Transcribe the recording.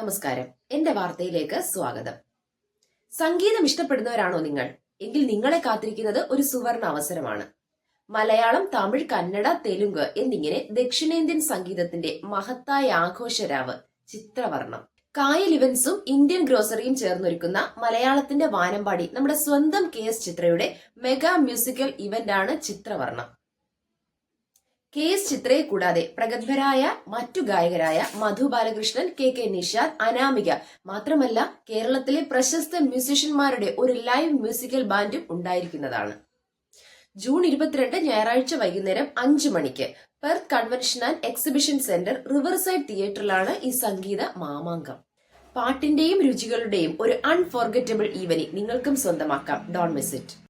നമസ്കാരം. എന്റെ വാർത്തയിലേക്ക് സ്വാഗതം. സംഗീതം ഇഷ്ടപ്പെടുന്നവരാണോ നിങ്ങൾ? എങ്കിൽ നിങ്ങളെ കാത്തിരിക്കുന്നത് ഒരു സുവർണ അവസരമാണ്. മലയാളം തമിഴ് കന്നഡ തെലുങ്ക് എന്നിങ്ങനെ ദക്ഷിണേന്ത്യൻ സംഗീതത്തിന്റെ മഹത്തായ ആഘോഷരാവ് ചിത്രവർണം കായൽ ഇവന്റ്സും ഇന്ത്യൻ ഗ്രോസറിയും ചേർന്നൊരുക്കുന്ന മലയാളത്തിന്റെ വാനമ്പാടി നമ്മുടെ സ്വന്തം കെ എസ് ചിത്രയുടെ മെഗാ മ്യൂസിക്കൽ ഇവന്റ് ആണ് ചിത്രവർണം കെ എസ് ചിത്രയെ കൂടാതെ പ്രഗത്ഭരായ മറ്റു ഗായകരായ മധു ബാലകൃഷ്ണൻ കെ കെ നിഷാദ് അനാമിക മാത്രമല്ല കേരളത്തിലെ പ്രശസ്ത മ്യൂസിഷ്യന്മാരുടെ ഒരു ലൈവ് മ്യൂസിക്കൽ ബാൻഡും ഉണ്ടായിരിക്കുന്നതാണ്. ജൂൺ ഇരുപത്തിരണ്ട് ഞായറാഴ്ച വൈകുന്നേരം അഞ്ചു മണിക്ക് Perth convention and exhibition centre riverside തിയേറ്ററിലാണ് ഈ സംഗീത മാമാങ്കം. പാട്ടിന്റെയും രുചികളുടെയും ഒരു അൺഫോർഗറ്റബിൾ ഈവനിങ് നിങ്ങൾക്കും സ്വന്തമാക്കാം. Don't miss it.